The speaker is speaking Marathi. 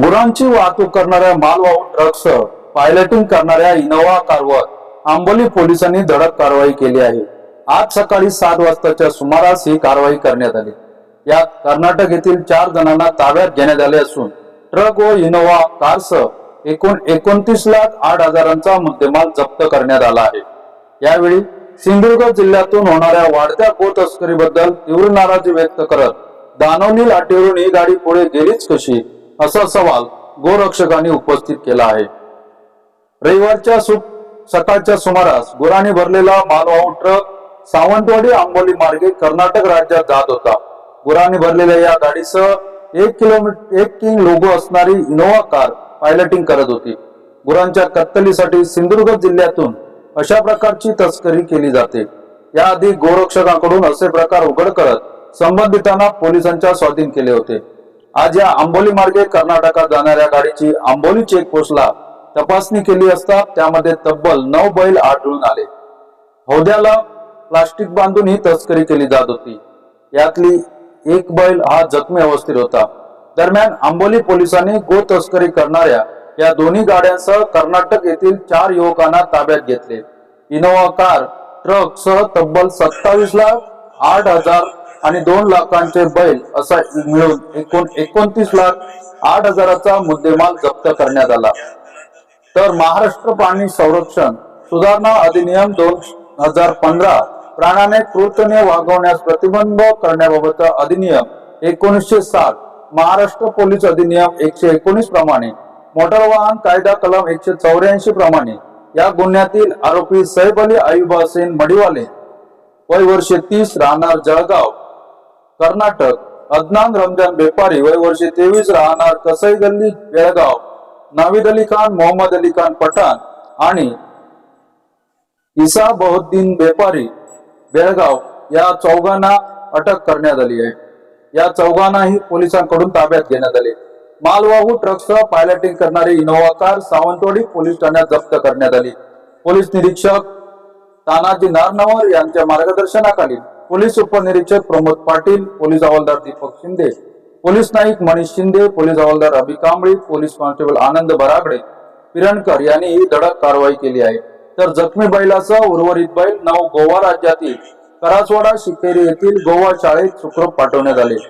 गुरांची वाहतूक करणाऱ्या मालवाहू ट्रकसह पायलटिंग करणाऱ्या इनोव्हा कारवर आंबोली पोलिसांनी धडक कारवाई केली आहे. आज सकाळी सात वाजताच्या सुमारास ही कारवाई करण्यात आली. यात कर्नाटक येथील चार जणांना ताब्यात घेण्यात आले असून ट्रक व इनोव्हा कारसह एकूण एकोणतीस लाख आठ हजारांचा मुद्देमाल जप्त करण्यात आला आहे. यावेळी सिंधुदुर्ग जिल्ह्यातून होणाऱ्या वाढत्या गो तस्करीबद्दल तीव्र नाराजी व्यक्त करत दानवली लाटेवरून ही गाडी पुढे गेलीच कशी? असा सवाल गोरक्षकांनी उपस्थित केला आहे. रविवारच्या सकाळच्या सुमारास गुरांनी भरलेला मालवाहू ट्रक सावंतवाडी आंबोली मार्गे कर्नाटक राज्यात जात होता. गुरांनी भरलेल्या या गाडीसह एक किलोमीटर एक किंग लोगो असणारी इनोव्हा कार पायलटिंग करत होती. गुरांच्या कत्तलीसाठी सिंधुदुर्ग जिल्ह्यातून अशा प्रकारची तस्करी केली जाते. याआधी गोरक्षकांकडून असे प्रकार उघड करत संबंधितांना पोलिसांच्या स्वाधीन केले होते. आज या आंबोली मार्गे कर्नाटकात जाणाऱ्या गाडीची आंबोली चेकपोस्टला तपासणी केली असता त्यामध्ये तब्बल नऊ बैल आढळून आले. हौद्याला प्लास्टिक बांधून ही तस्करी केली जात होती. यातली एक बैल हा जखमी अवस्थेत होता. दरम्यान आंबोली पोलिसांनी गो तस्करी करणाऱ्या या दोन्ही गाड्यांसह कर्नाटक येथील चार युवकांना ताब्यात घेतले. इनोव्हा कार ट्रक सह तब्बल सत्तावीस लाख आठ हजार आणि दोन लाखांचे बैल असा मिळून एकूण एकोणतीस लाख आठ हजाराचा मुद्देमाल जप्त करण्यात आला. तर महाराष्ट्र पाणी संरक्षण सुधारणा अधिनियम दोन हजार पंधरा प्राण्याने कृतने वागवण्यास प्रतिबंध करण्याबाबतचा अधिनियम एकोणीसशे सात महाराष्ट्र पोलीस अधिनियम एकशे एकोणीस प्रमाणे मोटार वाहन कायदा कलम एकशे चौऱ्याऐंशी प्रमाणे या गुन्ह्यातील आरोपी सैफ अली अयुब हसेन मडिवाले वय वर्षे तीस राहणार जळगाव. कर्नाटक अदनान रमजान बेपारी वय वर्षे तेवीस राहणार कसई गल्ली बेळगाव. नाविद अली खान मोहम्मद अली खान पठाण आणि इसा बहुद्दीन बेपारी बेळगाव या चौघांना अटक करण्यात आली आहे. या चौघांनाही पोलिसांकडून ताब्यात घेण्यात आले. मालवाहू ट्रक्सला पायलटिंग करणारी इनोव्हा कार सावंतवाडी पोलीस ठाण्यात जप्त करण्यात आली. पोलीस निरीक्षक तानाजी नारनवर यांच्या मार्गदर्शनाखाली पोलीस उपनिरीक्षक प्रमोद पाटील पोलीस हवालदार दीपक शिंदे पोलीस नाईक मनीष शिंदे पोलीस हवालदार अभि कांबळी पोलीस कॉन्स्टेबल आनंद बरागडे पिरणकर यांनी ही धडक कारवाई केली आहे. तर जखमी बैलासह उर्वरित बैल नऊ गोवा राज्यातील करासवाडा शिकेरी येथील गोवा शाळेत सुखरूप पाठवण्यात आले.